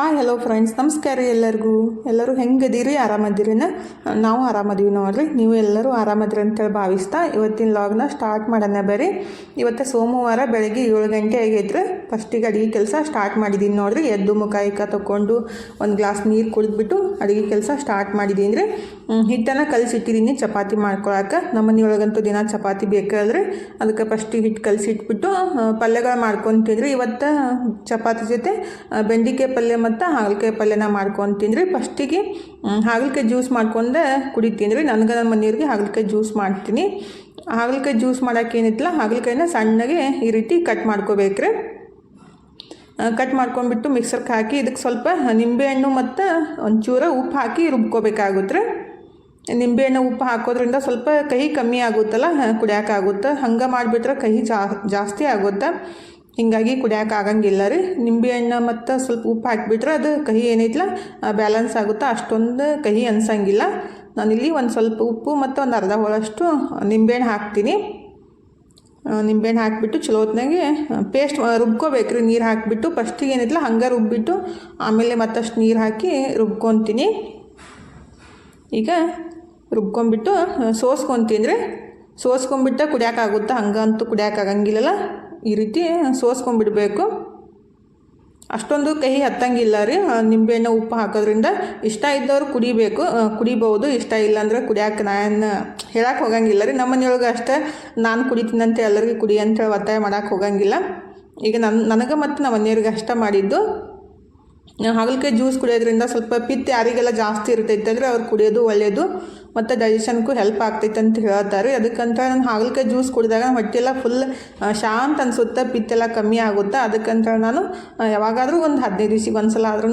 Hi hello friends ನಮಸ್ಕಾರ ರೀ ಎಲ್ಲರಿಗೂ. ಎಲ್ಲರೂ ಹೆಂಗದೀರಿ ಆರಾಮದಿರಿನ ನಾವು ಆರಾಮದೀವಿ ನೋಡ್ರಿ. ನೀವು ಎಲ್ಲರೂ ಆರಾಮದಿರಿ ಅಂತೇಳಿ ಭಾವಿಸ್ತಾ ಇವತ್ತಿನ ಲಾಗ್ನ ಸ್ಟಾರ್ಟ್ ಮಾಡೋಣ ಬರ್ರಿ. ಇವತ್ತು ಸೋಮವಾರ ಬೆಳಗ್ಗೆ ಏಳು ಗಂಟೆ ಆಗೈತ್ರಿ ಫಸ್ಟಿಗೆ ಅಡುಗೆ ಕೆಲಸ ಸ್ಟಾರ್ಟ್ ಮಾಡಿದ್ದೀನಿ ನೋಡಿರಿ. ಎದ್ದು ಮುಖ ಇಕ್ಕ ತೊಗೊಂಡು ಒಂದು ಗ್ಲಾಸ್ ನೀರು ಕುಡಿದ್ಬಿಟ್ಟು ಅಡುಗೆ ಕೆಲಸ ಸ್ಟಾರ್ಟ್ ಮಾಡಿದ್ದೀನಿ ರೀ ಹಿಟ್ಟನ್ನು ಕಲಸಿಟ್ಟಿದ್ದೀನಿ ಚಪಾತಿ ಮಾಡ್ಕೊಳಕ್ಕೆ ನಮ್ಮ ಮನೆಯೊಳಗಂತೂ ದಿನ ಚಪಾತಿ ಬೇಕಲ್ರಿ ಅದಕ್ಕೆ ಫಸ್ಟಿಗೆ ಹಿಟ್ಟು ಕಲಸಿಟ್ಬಿಟ್ಟು ಪಲ್ಯಗಳು ಮಾಡ್ಕೊತೀನಿ ರೀ ಇವತ್ತು ಚಪಾತಿ ಜೊತೆ ಬೆಂಡಿಕಾಯಿ ಪಲ್ಯ ಮತ್ತು ಹಾಗಲಕಾಯಿ ಪಲ್ಯನ ಮಾಡ್ಕೊಂಡು ರೀ ಫಸ್ಟಿಗೆ ಹಾಗಲಕಾಯಿ ಜ್ಯೂಸ್ ಮಾಡ್ಕೊಂಡು ಕುಡಿತೀನಿ ರೀ ನನಗೆ ನಮ್ಮ ಮನೆಯವ್ರಿಗೆ ಹಾಗಲಕಾಯಿ ಜ್ಯೂಸ್ ಮಾಡ್ತೀನಿ. ಹಾಗಲಕಾಯಿ ಜ್ಯೂಸ್ ಮಾಡೋಕೆ ಏನಿತ್ತಲ್ಲ, ಹಾಗಲಕಾಯಿನ ಸಣ್ಣಗೆ ಈ ರೀತಿ ಕಟ್ ಮಾಡ್ಕೋಬೇಕ್ರಿ. ಕಟ್ ಮಾಡ್ಕೊಂಡ್ಬಿಟ್ಟು ಮಿಕ್ಸರ್ಗೆ ಹಾಕಿ ಇದಕ್ಕೆ ಸ್ವಲ್ಪ ನಿಂಬೆಹಣ್ಣು ಮತ್ತು ಒಂಚೂರು ಉಪ್ಪು ಹಾಕಿ ರುಬ್ಕೋಬೇಕಾಗುತ್ತೆ. ನಿಂಬೆಹಣ್ಣು ಉಪ್ಪು ಹಾಕೋದ್ರಿಂದ ಸ್ವಲ್ಪ ಕಹಿ ಕಮ್ಮಿ ಆಗುತ್ತಲ್ಲ ಕುಡಿಯೋಕ್ಕಾಗುತ್ತೆ ಹಂಗೆ ಮಾಡಿಬಿಟ್ರೆ ಕಹಿ ಜಾ, ಜಾಸ್ತಿ ಆಗುತ್ತೆ. ಹೀಗಾಗಿ ಕುಡಿಯೋಕ್ಕಾಗಂಗಿಲ್ಲ ರೀ. ನಿಂಬೆಹಣ್ಣು ಮತ್ತು ಸ್ವಲ್ಪ ಉಪ್ಪು ಹಾಕಿಬಿಟ್ರೆ ಅದು ಕಹಿ ಏನೈತಲ್ಲ ಬ್ಯಾಲೆನ್ಸ್ ಆಗುತ್ತೆ. ಅಷ್ಟೊಂದು ಕಹಿ ಅನ್ಸಂಗಿಲ್ಲ. ನಾನಿಲ್ಲಿ ಒಂದು ಸ್ವಲ್ಪ ಉಪ್ಪು ಮತ್ತು ಒಂದು ಅರ್ಧ ಹೋಳಷ್ಟು ನಿಂಬೆಹಣ್ಣು ಹಾಕ್ತೀನಿ. ನಿಂಬೆಹಣ್ಣು ಹಾಕಿಬಿಟ್ಟು ಚಲೋ ಹೊತ್ನಾಗೆ ಪೇಸ್ಟ್ ರುಬ್ಕೋಬೇಕು ರೀ ನೀರು ಹಾಕಿಬಿಟ್ಟು. ಫಸ್ಟಿಗೆ ಏನಿತ್ತಲ್ಲ, ಹಂಗೆ ರುಬ್ಬಿಟ್ಟು ಆಮೇಲೆ ಮತ್ತಷ್ಟು ನೀರು ಹಾಕಿ ರುಬ್ಕೊತೀನಿ. ಈಗ ರುಬ್ಕೊಂಬಿಟ್ಟು ಸೋಸ್ಕೊತೀನಿ ರೀ. ಸೋಸ್ಕೊಂಬಿಟ್ಟು ಕುಡಿಯೋಕ್ಕಾಗುತ್ತೆ ಹಂಗಂತೂ ಕುಡಿಯೋಕ್ಕಾಗಂಗಿಲ್ಲಲ್ಲ ಈ ರೀತಿ ಸೋಸ್ಕೊಂಬಿಡಬೇಕು ಅಷ್ಟೊಂದು ಕಹಿ ಹತ್ತಂಗಿಲ್ಲ ರೀ. ನಿಂಬೆ ನಿಂಬೆಹಣ್ಣು ಉಪ್ಪು ಹಾಕೋದ್ರಿಂದ ಇಷ್ಟ ಇದ್ದವ್ರು ಕುಡಿಬೇಕು. ಕುಡಿಬಹುದು. ಇಷ್ಟ ಇಲ್ಲ ಅಂದ್ರೆ ಕುಡಿಯೋಕೆ ನಾನು ಹೇಳಕ್ಕೆ ಹೋಗಂಗಿಲ್ಲ ರೀ. ನಮ್ಮ ಮನೆಯೊಳಗೆ ಅಷ್ಟೇ ನಾನು ಕುಡಿತೀನಂತೆ ಎಲ್ಲರಿಗೂ ಕುಡಿ ಅಂತೇಳಿ ಒತ್ತಾಯ ಮಾಡೋಕೆ ಹೋಗಂಗಿಲ್ಲ. ಈಗ ನನ್ನ ನನಗೆ ಮತ್ತು ನಮ್ಮ ಮನೆಯವ್ರಿಗೆ ಅಷ್ಟ ಮಾಡಿದ್ದು ಹಾಗಲಕಾಯಿ ಜ್ಯೂಸ್ ಕುಡಿಯೋದ್ರಿಂದ ಸ್ವಲ್ಪ ಪಿತ್ತ ಯಾರಿಗೆಲ್ಲ ಜಾಸ್ತಿ ಇರ್ತೈತೆ ಅಂದರೆ ಅವ್ರು ಕುಡಿಯೋದು ಒಳ್ಳೆಯದು ಮತ್ತು ಡೈಜೆಷನ್ಗೂ ಹೆಲ್ಪ್ ಆಗ್ತೈತೆ ಅಂತ ಹೇಳ್ತಾರೆ. ಅದಕ್ಕಂತ ನಾನು ಹಾಗಲಕಾಯಿ ಜ್ಯೂಸ್ ಕುಡಿದಾಗ ಹೊಟ್ಟೆಲ್ಲ ಫುಲ್ ಶಾಂತ ಅನಿಸುತ್ತೆ, ಪಿತ್ತೆಲ್ಲ ಕಮ್ಮಿ ಆಗುತ್ತೆ? ಅದಕ್ಕಂತ ನಾನು ಯಾವಾಗಾದರೂ ಒಂದು ಹದಿನೈದು ದಿವ್ಸಕ್ಕೆ ಒಂದು ಸಲ ಆದ್ರೂ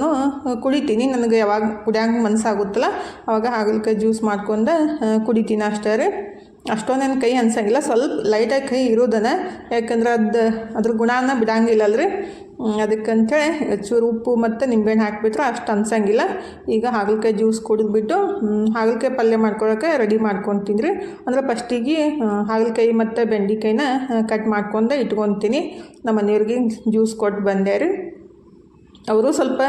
ಕುಡಿತೀನಿ. ನನಗೆ ಯಾವಾಗ ಕುಡಿಯೋಂಗೆ ಮನಸ್ಸಾಗುತ್ತಲ್ಲ ಅವಾಗ ಹಾಗಲಕಾಯಿ ಜ್ಯೂಸ್ ಮಾಡ್ಕೊಂಡು ಕುಡಿತೀನಿ ಅಷ್ಟೇ ಅಷ್ಟೊಂದೇನು ಕೈ ಅನ್ಸಂಗಿಲ್ಲ ಸ್ವಲ್ಪ ಲೈಟಾಗಿ ಕೈ ಇರೋದನ್ನು ಯಾಕಂದ್ರೆ ಅದು, ಅದ್ರ ಗುಣನ ಬಿಡಂಗಿಲ್ಲಲ್ರಿ ಅದಕ್ಕಂತೇಳಿ ಚೂರು ಉಪ್ಪು ಮತ್ತು ನಿಂಬೆಹಣ್ಣು ಹಾಕಿಬಿಟ್ರೆ ಅಷ್ಟು ಅನ್ಸಂಗಿಲ್ಲ. ಈಗ ಹಾಗಲಕಾಯಿ ಜ್ಯೂಸ್ ಕುಡಿದ್ಬಿಟ್ಟು ಹಾಗಲಕಾಯಿ ಪಲ್ಯ ಮಾಡ್ಕೊಳಕ್ಕೆ ರೆಡಿ ಮಾಡ್ಕೊತೀನಿ. ರೀ ಅಂದ್ರೆ ಫಸ್ಟಿಗೆ ಹಾಗಲಕಾಯಿ ಮತ್ತು ಬೆಂಡೆಕಾಯಿನ ಕಟ್ ಮಾಡ್ಕೊಂಡು ಇಟ್ಕೊತೀನಿ. ನಮ್ಮ ಮನೆಯವ್ರಿಗೆ ಜ್ಯೂಸ್ ಕೊಟ್ಟು ಬಂದೆ ರೀ. ಅವರು ಸ್ವಲ್ಪ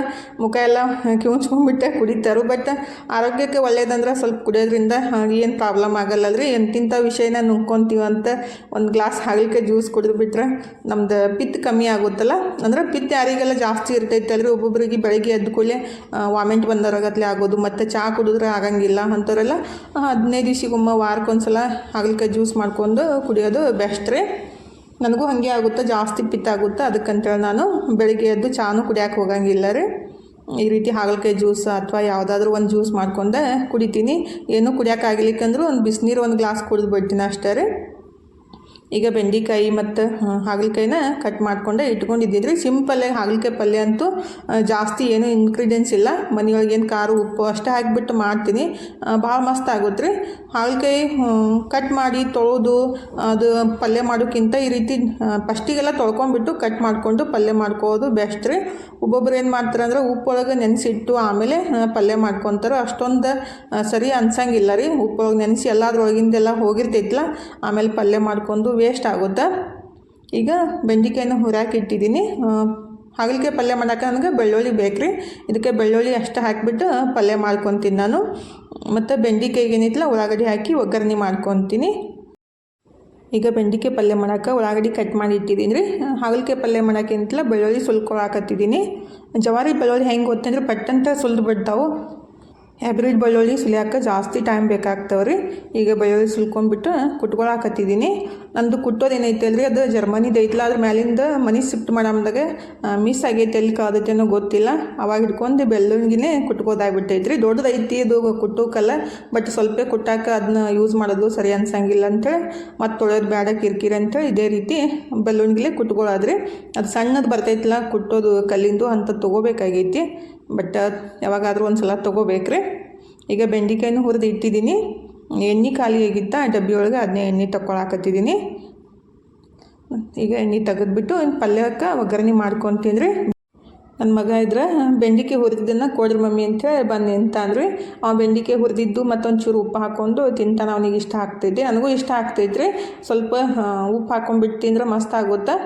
ಮುಖ ಎಲ್ಲ ಕಿವುಚ್ಕೊಂಡ್ಬಿಟ್ಟೆ, ಕುಡಿತಾರೆ. ಬಟ್ ಆರೋಗ್ಯಕ್ಕೆ ಒಳ್ಳೇದಂದ್ರೆ ಸ್ವಲ್ಪ ಕುಡಿಯೋದ್ರಿಂದ ಏನು ಪ್ರಾಬ್ಲಮ್ ಆಗಲ್ಲ ರೀ ಎಂತಿಂಥ ವಿಷಯನ ಅಂತ ಒಂದು ಗ್ಲಾಸ್ ಹಾಗಲಿಕಾಯಿ ಜ್ಯೂಸ್ ಕುಡಿದ್ಬಿಟ್ರೆ ನಮ್ದು ಪಿತ್ ಕಮ್ಮಿ ಆಗುತ್ತಲ್ಲ? ಅಂದ್ರೆ ಪಿತ್ ಯಾರಿಗೆಲ್ಲ ಜಾಸ್ತಿ ಇರ್ತೈತೆ ಅಲ್ರಿ? ಒಬ್ಬೊಬ್ಬರಿಗೆ ಬೆಳಗ್ಗೆ ಎದ್ದ ಕೂಡಲೇ ವಾಮಿಂಟ್ ಬಂದವರಾಗತ್ಲೆ ಆಗೋದು, ಮತ್ತು ಚಹಾ ಕುಡಿದ್ರೆ ಆಗಂಗಿಲ್ಲ ಅಂಥವ್ರೆಲ್ಲ ಹದಿನೈದು ದಿವ್ಸಕ್ಕೊಮ್ಮೆ ವಾರಕ್ಕೊಂದ್ಸಲ ಹಾಗಲಿಕಾಯಿ ಜ್ಯೂಸ್ ಮಾಡ್ಕೊಂಡು ಕುಡಿಯೋದು ಬೆಸ್ಟ್ ರೀ. ನನಗೂ ಹಾಗೆ ಆಗುತ್ತೆ, ಜಾಸ್ತಿ ಪಿತ್ತ ಅದಕ್ಕೆ ಅದಕ್ಕಂತೇಳಿ ನಾನು ಬೆಳಿಗ್ಗೆ ಎದ್ದು ಚಾನು ಕುಡಿಯೋಕೆ ಹೋಗಂಗಿಲ್ಲ ರೀ. ಈ ರೀತಿ ಹಾಗಲಕಾಯಿ ಜ್ಯೂಸ್ ಅಥವಾ ಯಾವುದಾದ್ರೂ ಒಂದು ಜ್ಯೂಸ್ ಮಾಡ್ಕೊಂಡೆ ಕುಡಿತೀನಿ. ಏನೂ ಕುಡಿಯೋಕ್ಕಾಗಲಿಕ್ಕಂದ್ರೂ ಒಂದು ಬಿಸಿನೀರು ಒಂದು ಗ್ಲಾಸ್ ಕುಡಿದು ಬಿಡ್ತೀನಿ ಅಷ್ಟೇ ರೀ. ಈಗ ಬೆಂಡೆಕಾಯಿ ಮತ್ತು ಹಾಗಲಕಾಯಿನ ಕಟ್ ಮಾಡಿಕೊಂಡೆ ಇಟ್ಕೊಂಡಿದ್ದೀನಿ ರೀ ಸಿಂಪಲ್ಲಾಗಿ ಹಾಗಲಕಾಯಿ ಪಲ್ಯ ಅಂತೂ ಜಾಸ್ತಿ ಏನು ಇಂಗ್ರೀಡಿಯೆಂಟ್ಸ್ ಇಲ್ಲ. ಮನೆಯೊಳಗೆ ಏನು ಖಾರ, ಉಪ್ಪು ಅಷ್ಟೇ ಹಾಕಿಬಿಟ್ಟು ಮಾಡ್ತೀನಿ. ಭಾಳ ಮಸ್ತ್ ಆಗುತ್ತೆ ರೀ. ಹಾಗಲಕಾಯಿ ಕಟ್ ಮಾಡಿ ತೊಳೆದು, ಅದು ಪಲ್ಯ ಮಾಡೋಕ್ಕಿಂತ ಈ ರೀತಿ ಫಸ್ಟಿಗೆಲ್ಲ ತೊಳ್ಕೊಂಡ್ಬಿಟ್ಟು ಕಟ್ ಮಾಡಿಕೊಂಡು ಪಲ್ಯ ಮಾಡ್ಕೋದು ಬೆಸ್ಟ್ ರೀ. ಒಬ್ಬೊಬ್ರು ಏನು ಮಾಡ್ತಾರೆ ಅಂದ್ರೆ ಉಪ್ಪೊಳಗೆ ನೆನೆಸಿಟ್ಟು ಆಮೇಲೆ ಪಲ್ಯ ಮಾಡ್ಕೊತಾರೆ. ಅಷ್ಟೊಂದು ಸರಿ ಅನ್ಸಂಗಿಲ್ಲ ರೀ. ಉಪ್ಪೊಳಗೆ ನೆನೆಸಿ ಎಲ್ಲದ್ರೊಳಗಿಂದೆಲ್ಲ ಹೋಗಿರ್ತೈತಲ್ಲ ಆಮೇಲೆ ಪಲ್ಯ ಮಾಡ್ಕೊಂಡು ವೇಸ್ಟ್ ಆಗುತ್ತೆ? ಈಗ ಬೆಂಡಿಕಾಯನ್ನು ಹುರಾಕಿ ಇಟ್ಟಿದ್ದೀನಿ. ಆ, ಹಾಗಲಕಾಯಿ ಪಲ್ಯ ಮಾಡೋಕೆ ನನಗೆ ಬೆಳ್ಳುಳ್ಳಿ ಬೇಕು ರೀ ಇದಕ್ಕೆ ಬೆಳ್ಳುಳ್ಳಿ ಅಷ್ಟು ಹಾಕಿಬಿಟ್ಟು ಪಲ್ಯ ಮಾಡ್ಕೊತೀನಿ ನಾನು. ಮತ್ತು ಬೆಂಡಿಕಾಯಿಗೆ ಏನಿತ್ತಲ್ಲ ಉಳ್ಳಾಗಡ್ಡಿ ಹಾಕಿ ಒಗ್ಗರಣೆ ಮಾಡ್ಕೊತೀನಿ. ಈಗ ಬೆಂಡಿಕಾಯಿ ಪಲ್ಯ ಮಾಡೋಕೆ ಉಳ್ಳಾಗಡ್ಡಿ ಕಟ್ ಮಾಡಿ ಇಟ್ಟಿದ್ದೀನಿ ರೀ. ಹಾಗಲಕಾಯಿ ಪಲ್ಯ ಮಾಡೋಕೆ ಅಂತಲ್ಲ ಬೆಳ್ಳುಳ್ಳಿ ಸುಲ್ಕೊಳಕತ್ತಿದ್ದೀನಿ ಜವಾರಿ ಬೆಳ್ಳುಳ್ಳಿ ಹೆಂಗೆ ಗೊತ್ತಂದ್ರೆ ಪಟ್ಟಂತ ಸುಲಿದು ಬಿಡ್ತಾವೆ. ಹ್ಯಾಬ್ರಿಡ್ ಬೆಳ್ಳುಳ್ಳಿ ಸುಲಿಯಾಕ ಜಾಸ್ತಿ ಟೈಮ್ ಬೇಕಾಗ್ತವೆ ರೀ ಈಗ ಬೆಳ್ಳುಳ್ಳಿ ಸುಲ್ಕೊಂಡ್ಬಿಟ್ಟು ಕುಟ್ಕೊಳಕತ್ತಿದ್ದೀನಿ ನಂದು ಕುಟ್ಟೋದು ಏನೈತೆ ಅಲ್ರಿ ಅದು ಜರ್ಮನಿದು ಐತಲ್ಲ ಅದ್ರ ಮ್ಯಾಲಿಂದ ಮನೆ ಶಿಫ್ಟ್ ಮಾಡಮ್ದಾಗ ಮಿಸ್ ಆಗೈತೆ ಎಲ್ಲಿ ಕಳ್ದೈತೇನೋ ಗೊತ್ತಿಲ್ಲ. ಅವಾಗ ಹಿಡ್ಕೊಂಡು ಬೆಳ್ಳುಳ್ಳಿನೇ ಕುಟ್ಕೋದಾಗ್ಬಿಟ್ಟೈತೆ ರೀ ದೊಡ್ಡದೈತಿ ಅದು ಕುಟ್ಟೋಕಲ್ಲ ಬಟ್ ಸ್ವಲ್ಪ ಕುಟ್ಟಾಕ ಅದನ್ನ ಯೂಸ್ ಮಾಡೋದು ಸರಿ ಅನ್ಸಂಗಿಲ್ಲ ಅಂತೇಳಿ ಮತ್ತು ತೊಳೆಯೋದು ಬೇಡ ಕಿರ್ಕಿರಿ ಅಂತೇಳಿ ಇದೇ ರೀತಿ ಬೆಳ್ಳುಳ್ಳಿಗೆ ಕುಟ್ಕೊಳ್ಳೋದ್ರಿ ಅದು ಸಣ್ಣದು ಬರ್ತೈತಲ್ಲ ಕುಟ್ಟೋದು ಕಲ್ಲಿಂದು ಅಂತ ತೊಗೋಬೇಕಾಗೈತಿ. ಬಟ್ ಯಾವಾಗಾದರೂ ಒಂದು ಸಲ ತೊಗೋಬೇಕ್ರಿ. ಈಗ ಬೆಂಡೆಕಾಯಿನೂ ಹುರಿದು ಇಟ್ಟಿದ್ದೀನಿ. ಎಣ್ಣೆ ಖಾಲಿ ಆಗಿತ್ತ ಡಬ್ಬಿ ಒಳಗೆ ಅದನ್ನೇ ಎಣ್ಣೆ ತಗೊಳಕತ್ತಿದ್ದೀನಿ ಈಗ ಎಣ್ಣೆ ತೆಗೆದ್ಬಿಟ್ಟು ಪಲ್ಯಕ್ಕೆ ಒಗ್ಗರಣೆ ಮಾಡ್ಕೊತೀನಿ ನನ್ನ ಮಗ ಇದ್ರೆ, ಬೆಂಡಿಕೆ ಹುರಿದಿದ್ದನ್ನು ಕೊಡ್ರಿ ಮಮ್ಮಿ ಅಂತೇಳಿ ಬಂದು ಅಂತ ಅಂದ್ರಿ. ಆ ಬೆಂಡಿಕೆ ಹುರಿದಿದ್ದು ಮತ್ತೊಂದು ಚೂರು ಉಪ್ಪು ಹಾಕ್ಕೊಂಡು ತಿಂತಾನೆ, ಅವನಿಗೆ ಇಷ್ಟ ಆಗ್ತೈತಿ. ನನಗೂ ಇಷ್ಟ ಆಗ್ತೈತ್ರಿ. ಸ್ವಲ್ಪ ಉಪ್ಪು ಹಾಕೊಂಡ್ಬಿಟ್ಟು ತಿಂದ್ರೆ ಮಸ್ತ್ ಆಗುತ್ತೆ?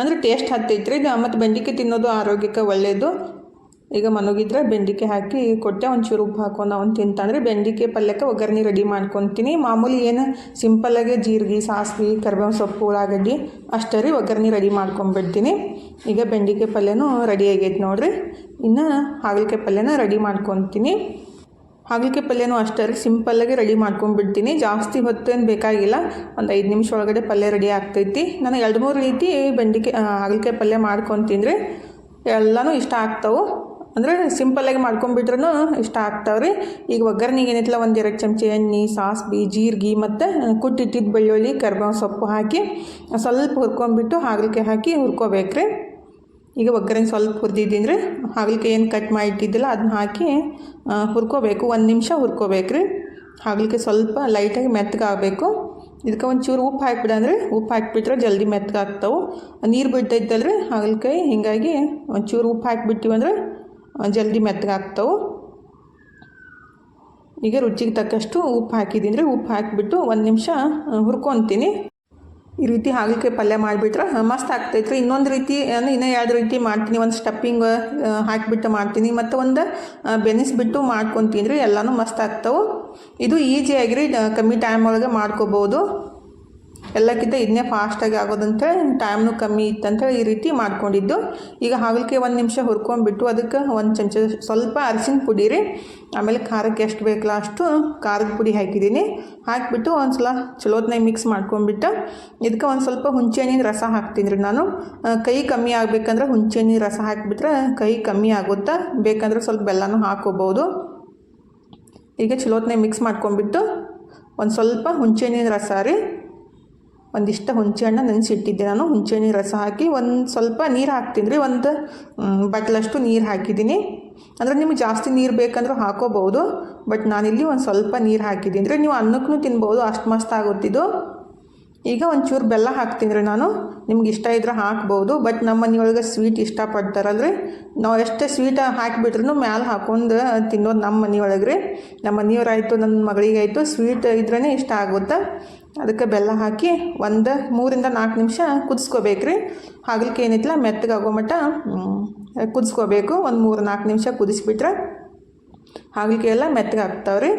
ಅಂದರೆ ಟೇಸ್ಟ್ ಹತ್ತೈತ್ರಿ. ಇದು ಮತ್ತು ಬೆಂಡಿಕೆ ತಿನ್ನೋದು ಆರೋಗ್ಯಕ್ಕೆ ಒಳ್ಳೆಯದು ಈಗ ಮನಗಿದ್ರೆ ಬೆಂಡಿಕೆ ಹಾಕಿ ಕೊಟ್ಟೆ, ಒಂಚೂರು ಉಪ್ಪು ಹಾಕೊಂಡು ಅವ್ನು ತಿಂತಾನ್ರಿ ಬೆಂಡಿಕೆ ಪಲ್ಯಕ್ಕೆ ಒಗ್ಗರಣೆ ರೆಡಿ ಮಾಡ್ಕೊತೀನಿ. ಮಾಮೂಲಿ ಏನು ಸಿಂಪಲ್ಲಾಗೆ ಜೀರಿಗೆ, ಸಾಸಿವೆ ಕರಿಬೇವು ಸೊಪ್ಪು, ಉಳ್ಳಾಗಡ್ಡಿ ಅಷ್ಟೇ ರೀ ಒಗ್ಗರಣೆ ರೆಡಿ ಮಾಡ್ಕೊಂಬಿಡ್ತೀನಿ. ಈಗ ಬೆಂಡಿಕೆ ಪಲ್ಯನೂ ರೆಡಿ ಆಗೈತೆ ನೋಡಿರಿ. ಇನ್ನು ಹಾಗಲಕಾಯಿ ಪಲ್ಯನ ರೆಡಿ ಮಾಡ್ಕೊತೀನಿ. ಹಾಗಲಕಾಯಿ ಪಲ್ಯನೂ ಅಷ್ಟೇ ರೀ ಸಿಂಪಲ್ಲಾಗಿ ರೆಡಿ ಮಾಡ್ಕೊಂಬಿಡ್ತೀನಿ. ಜಾಸ್ತಿ ಹೊತ್ತೇನು ಬೇಕಾಗಿಲ್ಲ. ಒಂದು ಐದು ನಿಮಿಷ ಒಳಗಡೆ ಪಲ್ಯ ರೆಡಿ ಆಗ್ತೈತಿ. ನಾನು ಎರಡು ಮೂರು ರೀತಿ ಬೆಂಡಿಕೆ ಹಾಗಲಕಾಯಿ ಪಲ್ಯ ಮಾಡ್ಕೊತೀನಿ ರೀ. ಎಲ್ಲನೂ ಇಷ್ಟ ಆಗ್ತಾವೆ. ಅಂದರೆ ಸಿಂಪಲ್ಲಾಗಿ ಮಾಡ್ಕೊಂಬಿಟ್ರೂ ಇಷ್ಟ ಆಗ್ತಾವ್ರಿ. ಈಗ ಒಗ್ಗರಣೆಗೆ ಏನೈತಿಲ್ಲ ಒಂದು ಎರಡು ಚಮಚ ಎಣ್ಣೆ ಸಾಸ್ಬಿ ಜೀರಿಗೆ ಮತ್ತು ಕುಟ್ಟಿಟ್ಟಿದ್ದ ಬೆಳ್ಳುಳ್ಳಿ ಕರ್ಬೇವು ಸೊಪ್ಪು ಹಾಕಿ ಸ್ವಲ್ಪ ಹುರ್ಕೊಂಬಿಟ್ಟು ಹಾಗಲಕಾಯಿ ಹಾಕಿ ಹುರ್ಕೋಬೇಕ್ರಿ. ಈಗ ಒಗ್ಗರಣೆ ಸ್ವಲ್ಪ ಹುರಿದಿದ್ದೀನಿ ರೀ ಹಾಗಲಕಾಯಿ ಏನು ಕಟ್ ಮಾಡಿ ಇಟ್ಟಿದ್ದಿಲ್ಲ ಅದನ್ನ ಹಾಕಿ ಹುರ್ಕೋಬೇಕು. ಒಂದು ನಿಮಿಷ ಹುರ್ಕೋಬೇಕ್ರಿ. ಹಾಗಲಕಾಯಿ ಸ್ವಲ್ಪ ಲೈಟಾಗಿ ಮೆತ್ತಗಾಗಬೇಕು ಇದಕ್ಕೆ ಒಂಚೂರು ಉಪ್ಪು ಹಾಕ್ಬಿಡ ಅಂದರೆ ಉಪ್ಪು ಹಾಕಿಬಿಟ್ರೆ ಜಲ್ದಿ ಮೆತ್ತಗಾಗ್ತಾವೆ ನೀರು ಬಿಡ್ತೈತಲ್ರಿ ಹಾಗಲಕಾಯಿ ಹೀಗಾಗಿ ಒಂಚೂರು ಉಪ್ಪು ಹಾಕಿಬಿಟ್ಟಿವಿ ಅಂದ್ರೆ ಆ, ಜಲ್ದಿ ಮೆತ್ತಗಾಗ್ತವೆ. ಈಗ ರುಚಿಗೆ ತಕ್ಕಷ್ಟು ಉಪ್ಪು ಹಾಕಿದ್ದೀನಿ ರೀ. ಉಪ್ಪು ಹಾಕಿಬಿಟ್ಟು ಒಂದು ನಿಮಿಷ ಹುರ್ಕೊತೀನಿ. ಈ ರೀತಿ ಹಾಗಲಕಾಯಿ ಪಲ್ಯ ಮಾಡಿಬಿಟ್ರೆ ಮಸ್ತ್ ಆಗ್ತೈತ್ರಿ ಇನ್ನೊಂದು ರೀತಿ ಅಂದರೆ ಇನ್ನೂ ಎರಡು ರೀತಿ ಮಾಡ್ತೀನಿ. ಒಂದು ಸ್ಟಪ್ಪಿಂಗ್ ಹಾಕಿಬಿಟ್ಟು ಮಾಡ್ತೀನಿ. ಮತ್ತು ಒಂದು ಬೆನಿಸ್ಬಿಟ್ಟು ಮಾಡ್ಕೊತೀನಿ ರೀ. ಎಲ್ಲನೂ ಮಸ್ತ್ ಆಗ್ತವೆ. ಇದು ಈಸಿಯಾಗಿ ರೀ ಕಮ್ಮಿ ಟೈಮ್ ಒಳಗೆ ಮಾಡ್ಕೋಬೋದು. ಎಲ್ಲಕ್ಕಿಂತ ಇದನ್ನೇ ಫಾಸ್ಟಾಗಿ ಆಗೋದಂತ ಟೈಮ್ನು ಕಮ್ಮಿ ಇತ್ತಂತೇಳಿ ಈ ರೀತಿ ಮಾಡ್ಕೊಂಡಿದ್ದು. ಈಗ ಹಾಗಲಕಾಯಿ ಒಂದು ನಿಮಿಷ ಹುರ್ಕೊಂಡ್ಬಿಟ್ಟು ಅದಕ್ಕೆ ಒಂದು ಚಮಚ ಸ್ವಲ್ಪ ಅರಿಶಿನ ಪುಡಿ ರೀ, ಆಮೇಲೆ ಖಾರಕ್ಕೆ ಎಷ್ಟು ಬೇಕಲ್ಲ ಅಷ್ಟು ಖಾರದ ಪುಡಿ ಹಾಕಿದ್ದೀನಿ. ಹಾಕಿಬಿಟ್ಟು ಒಂದು ಸಲ ಚಲೋತ್ನಾಗ ಮಿಕ್ಸ್ ಮಾಡ್ಕೊಂಡ್ಬಿಟ್ಟು ಇದಕ್ಕೆ ಒಂದು ಸ್ವಲ್ಪ ಹುಂಚೆಹಣ್ಣಿನ ರಸ ಹಾಕ್ತೀನಿ ರೀ ನಾನು. ಕೈ ಕಮ್ಮಿ ಆಗಬೇಕಂದ್ರೆ ಹುಂಚೆಹಣ್ಣಿನ ರಸ ಹಾಕಿಬಿಟ್ರೆ ಕೈ ಕಮ್ಮಿ ಆಗುತ್ತಾ? ಬೇಕಂದ್ರೆ ಸ್ವಲ್ಪ ಬೆಲ್ಲನೂ ಹಾಕೋಬೋದು ಈಗ ಚಲೋತ್ನಾಗ ಮಿಕ್ಸ್ ಮಾಡ್ಕೊಂಡ್ಬಿಟ್ಟು ಒಂದು ಸ್ವಲ್ಪ ಹುಂಚೆಹಣ್ಣಿನ ರಸ ರೀ ಒಂದಿಷ್ಟು ಹುಣಸೆಹಣ್ಣು ನೆನೆಸಿಟ್ಟಿದ್ದೆ ನಾನು. ಹುಂಚೆಹಣ್ಣಿನ ರಸ ಹಾಕಿ ಒಂದು ಸ್ವಲ್ಪ ನೀರು ಹಾಕ್ತೀನಿ. ರೀ ಒಂದು ಬಟ್ಲಷ್ಟು ನೀರು ಹಾಕಿದ್ದೀನಿ. ಅಂದರೆ ನಿಮ್ಗೆ ಜಾಸ್ತಿ ನೀರು ಬೇಕಂದ್ರೆ ಹಾಕೋಬೋದು ಬಟ್ ನಾನಿಲ್ಲಿ ಒಂದು ಸ್ವಲ್ಪ ನೀರು ಹಾಕಿದ್ದೀನಿ. ರೀ ನೀವು ಅನ್ನಕ್ಕೂ ತಿನ್ಬೋದು ಅಷ್ಟು ಮಸ್ತ್ ಆಗುತ್ತಿದ್ದು ಈಗ ಒಂಚೂರು ಬೆಲ್ಲ ಹಾಕ್ತೀನಿ ರೀ ನಾನು. ನಿಮ್ಗೆ ಇಷ್ಟ ಇದ್ರೆ ಹಾಕ್ಬೋದು ಬಟ್ ನಮ್ಮ ಮನೆಯೊಳಗೆ ಸ್ವೀಟ್ ಇಷ್ಟಪಡ್ತಾರಲ್ರಿ ನಾವು ಎಷ್ಟೇ ಸ್ವೀಟ್ ಹಾಕಿಬಿಟ್ರು ಮ್ಯಾಲೆ ಹಾಕೊಂಡು ತಿನ್ನೋದು ನಮ್ಮ ಮನೆಯೊಳಗೆ ರೀ ನಮ್ಮ ಮನೆಯವ್ರಾಯಿತು ನನ್ನ ಮಗಳಿಗಾಯಿತು ಸ್ವೀಟ್ ಇದ್ರೇ ಇಷ್ಟ ಆಗುತ್ತೆ. ಅದಕ್ಕೆ ಬೆಲ್ಲ ಹಾಕಿ ಒಂದು ಮೂರಿಂದ ನಾಲ್ಕು ನಿಮಿಷ ಕುದಿಸ್ಕೋಬೇಕು ರೀ ಹಾಗಲಿಕ್ಕೆ ಏನಿತ್ತಲ್ಲ ಮೆತ್ತಗಾಗೋ ಮಟ್ಟ ಕುದಿಸ್ಕೋಬೇಕು. ಒಂದು ಮೂರು ನಾಲ್ಕು ನಿಮಿಷ ಕುದಿಸ್ಬಿಟ್ರೆ ಹಾಗಲಿಕ್ಕೆ ಎಲ್ಲ ಮೆತ್ತಗಾಗ್ತಾವೆ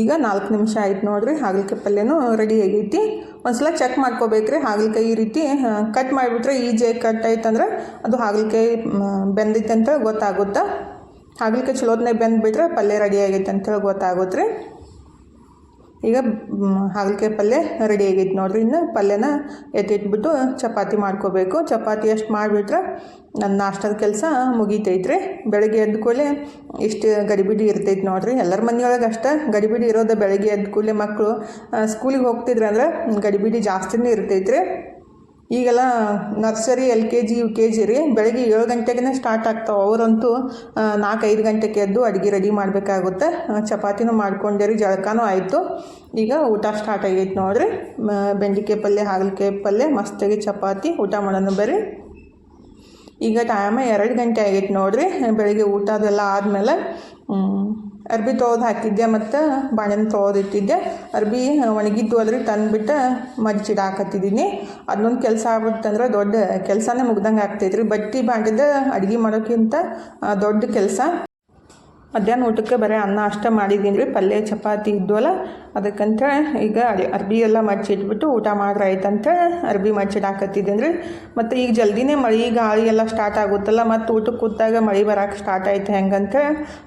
ಈಗ ನಾಲ್ಕು ನಿಮಿಷ ಆಯ್ತು ನೋಡ್ರಿ, ಹಾಗಲಕಾಯಿ ಪಲ್ಯನೂ ರೆಡಿ ಆಗೈತಿ. ಒಂದ್ಸಲ ಚೆಕ್ ಮಾಡ್ಕೋಬೇಕ್ರಿ, ಹಾಗಲಕಾಯಿ ಈ ರೀತಿ ಕಟ್ ಮಾಡಿಬಿಟ್ರೆ ಈಜಿಯಾಗಿ ಕಟ್ ಆಯ್ತಂದ್ರೆ ಅದು ಹಾಗಲಕಾಯಿ ಬೆಂದೈತೆ ಅಂತ ಗೊತ್ತಾಗುತ್ತೆ? ಹಾಗಲಕಾಯಿ ಚಲೋತ್ನಾಗ ಬೆಂದ್ಬಿಟ್ರೆ ಪಲ್ಯ ರೆಡಿ ಆಗೈತೆ ಅಂತೇಳಿ ಗೊತ್ತಾಗುತ್ತೆ ರೀ ಈಗ ಹಾಗಲಕಾಯಿ ಪಲ್ಯ ರೆಡಿ ಆಗೈತೆ ನೋಡಿರಿ. ಇನ್ನು ಪಲ್ಯನ ಎತ್ತಿಟ್ಬಿಟ್ಟು ಚಪಾತಿ ಮಾಡ್ಕೋಬೇಕು. ಚಪಾತಿ ಅಷ್ಟು ಮಾಡಿಬಿಟ್ರೆ ನನ್ನ ನಾಷ್ಟದ ಕೆಲಸ ಮುಗೀತೈತ್ರಿ. ಬೆಳಗ್ಗೆ ಎದ್ದ ಕೂಡಲೇ ಇಷ್ಟು ಗಡಿಬಿಡಿ ಇರ್ತೈತೆ ನೋಡಿರಿ. ಎಲ್ಲರ ಮನೆಯೊಳಗೆ ಅಷ್ಟೇ ಗಡಿಬಿಡಿ ಇರೋದು ಬೆಳಗ್ಗೆ ಎದ್ದ ಕೂಡಲೇ ಮಕ್ಕಳು ಸ್ಕೂಲಿಗೆ ಹೋಗ್ತಿದ್ರು ಅಂದ್ರೆ ಗಡಿಬಿಡಿ ಜಾಸ್ತಿನೇ ಇರ್ತೈತ್ರಿ. ಈಗೆಲ್ಲ nursery, L K G, U K G ರೀ, ಬೆಳಗ್ಗೆ ಏಳು ಗಂಟೆಗೇ ಸ್ಟಾರ್ಟ್ ಆಗ್ತಾವೆ. ಅವರಂತೂ ನಾಲ್ಕೈದು ಗಂಟೆಗೆ ಎದ್ದು ಅಡುಗೆ ರೆಡಿ ಮಾಡಬೇಕಾಗುತ್ತೆ. ಚಪಾತಿನೂ ಮಾಡ್ಕೊಂಡೆ ರೀ, ಜಳಕನೂ ಆಯಿತು. ಈಗ ಊಟ ಸ್ಟಾರ್ಟ್ ಆಗೈತೆ ನೋಡ್ರಿ. ಬೆಂಡಿಕಾಯಿ ಪಲ್ಯ, ಹಾಗಲಕಾಯಿ ಪಲ್ಯ, ಮಸ್ತಾಗಿ ಚಪಾತಿ, ಊಟ ಮಾಡೋಣ ಬರ್ರಿ. ಈಗ ಟೈಮ ಎರಡು ಗಂಟೆ ಆಗೈತೆ ನೋಡ್ರಿ. ಬೆಳಗ್ಗೆ ಊಟ ಅದೆಲ್ಲ ಆದಮೇಲೆ ಅರ್ಬಿ ತೊಳೆದು ಹಾಕಿದ್ದೆ ಮತ್ತು ಬಾಣನ ತೊಳೆದು ಇಟ್ಟಿದ್ದೆ. ಅರ್ಬಿ ಒಣಗಿದ್ದು ಅದ್ರಿ ತಂದುಬಿಟ್ಟು ಮಜ್ಜಿಡಾಕತ್ತಿದ್ದೀನಿ ಅದನ್ನೊಂದು ಕೆಲಸ ಆಗ್ಬಿಡ್ತಂದ್ರೆ ದೊಡ್ಡ ಕೆಲಸನೇ ಮುಗ್ದಂಗೆ ಆಗ್ತೈತ್ರಿ. ಬಟ್ಟಿ ಬಾಂಡಿದ ಅಡುಗೆ ಮಾಡೋಕ್ಕಿಂತ ದೊಡ್ಡ ಕೆಲಸ. ಮಧ್ಯಾಹ್ನ ಊಟಕ್ಕೆ ಬರೀ ಅನ್ನ ಅಷ್ಟೇ ಮಾಡಿದ್ದೀನಿ ರೀ, ಪಲ್ಯ, ಚಪಾತಿ ಇದ್ವಲ್ಲ ಅದಕ್ಕಂತ ಈಗ ಅರ್ಬಿ ಎಲ್ಲ ಮಡ್ಚಿಟ್ಬಿಟ್ಟು ಊಟ ಮಾಡ್ರೆ ಆಯ್ತಂತ ಅರ್ಬಿ ಮಡ್ಚಿಡಾಕತ್ತಿದ್ದೀನಿ ರೀ. ಮತ್ತು ಈಗ ಜಲ್ದಿನೇ ಮಳೆ ಗಾಳಿ ಎಲ್ಲ ಸ್ಟಾರ್ಟ್ ಆಗುತ್ತಲ್ಲ, ಮತ್ತು ಊಟಕ್ಕೆ ಕೂತಾಗ ಮಳೆ ಬರೋಕೆ ಸ್ಟಾರ್ಟ್ ಆಯ್ತು ಹೆಂಗಂತ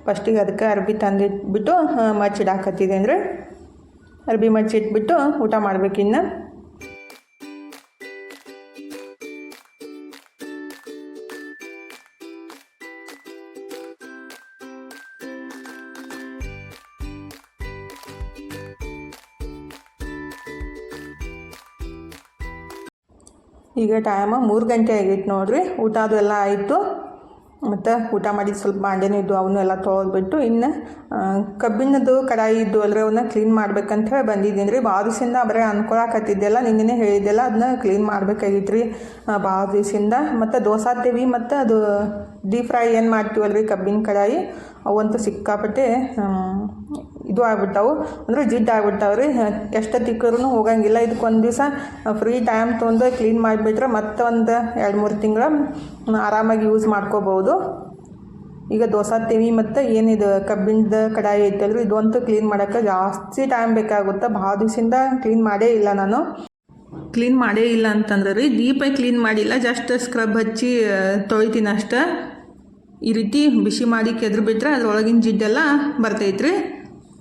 ಫಸ್ಟಿಗೆ ಅದಕ್ಕೆ ಅರ್ಬಿ ತಂದಿಟ್ಬಿಟ್ಟು ಮಡ್ಚಿಡ್ ಹಾಕತ್ತಿದ್ದೀನಿ ರೀ. ಅರ್ಬಿ ಮಚ್ಚಿಟ್ಬಿಟ್ಟು ಊಟ ಮಾಡ್ಬೇಕಿನ್ನು. ಈಗ ಟೈಮ ಮೂರು ಗಂಟೆ ಆಗೈತೆ ನೋಡ್ರಿ. ಊಟ ಅದು ಎಲ್ಲ ಆಯಿತು. ಮತ್ತು ಊಟ ಮಾಡಿ ಸ್ವಲ್ಪ ಬಾಂಡೆನೂ ಇದ್ದು ಅವನ್ನೆಲ್ಲ ಎಲ್ಲ ತೊಳೆದ್ಬಿಟ್ಟು ಇನ್ನು ಕಬ್ಬಿಣದ್ದು ಕಡಾಯಿ ಇದ್ದು ಅಲ್ರಿ ಅವನ್ನ ಕ್ಲೀನ್ ಮಾಡ್ಬೇಕಂತ ಹೇಳಿ ಬಂದಿದ್ದೀನಿ ರೀ. ಭಾಳ ದಿವಸದಿಂದ ಬರೀ ಅನ್ಕೊಳಕತ್ತಿದ್ದೆಲ್ಲ ನಿನ್ನೆ ಹೇಳಿದ್ದೆಲ್ಲ ಅದನ್ನ ಕ್ಲೀನ್ ಮಾಡ್ಬೇಕಾಗಿತ್ತು ರೀ. ಭಾಳ ದಿವಸದಿಂದ. ಮತ್ತು ದೋಸೆ ತೇವಿ ಮತ್ತು ಅದು ಡೀಪ್ ಫ್ರೈ ಏನು ಮಾಡ್ತೀವಲ್ರಿ ಕಬ್ಬಿನ ಕಡಾಯಿ? ಅವಂತೂ ಸಿಕ್ಕಾಪಟ್ಟೆ ಇದು ಆಗ್ಬಿಟ್ಟಾವು. ಅಂದರೆ ಜಿಡ್ಡು ಆಗ್ಬಿಡ್ತಾವೆ ರೀ. ಎಷ್ಟು ತಿಕ್ಕರೂ ಹೋಗಂಗಿಲ್ಲ. ಇದಕ್ಕೆ ಒಂದು ದಿವಸ ಫ್ರೀ ಟೈಮ್ ತೊಗೊಂಡು ಕ್ಲೀನ್ ಮಾಡಿಬಿಟ್ರೆ ಮತ್ತೆ ಒಂದು ಎರಡು ಮೂರು ತಿಂಗಳು ಆರಾಮಾಗಿ ಯೂಸ್ ಮಾಡ್ಕೋಬೋದು. ಈಗ ದೋಸೆ ತಿವಿ ಮತ್ತು ಏನಿದು ಕಬ್ಬಿಣದ ಕಡಾಯಿ ಐತಲ್ರಿ. ಇದಂತೂ ಕ್ಲೀನ್ ಮಾಡೋಕ್ಕೆ ಜಾಸ್ತಿ ಟೈಮ್ ಬೇಕಾಗುತ್ತೆ. ಭಾಳ ದಿವಸದಿಂದ ಕ್ಲೀನ್ ಮಾಡೇ ಇಲ್ಲ ನಾನು. ಕ್ಲೀನ್ ಮಾಡೇ ಇಲ್ಲ ಅಂತಂದ್ರೆ ರೀ ದೀಪ ಕ್ಲೀನ್ ಮಾಡಿಲ್ಲ. ಜಸ್ಟ್ ಸ್ಕ್ರಬ್ ಹಚ್ಚಿ ತೊಳಿತೀನಿ ಅಷ್ಟೇ. ಈ ರೀತಿ ಬಿಸಿ ಮಾಡಿ ಕೆದ್ರು ಬಿಟ್ಟರೆ ಅದ್ರೊಳಗಿನ ಜಿಡ್ಡೆಲ್ಲ ಬರ್ತೈತ್ರಿ.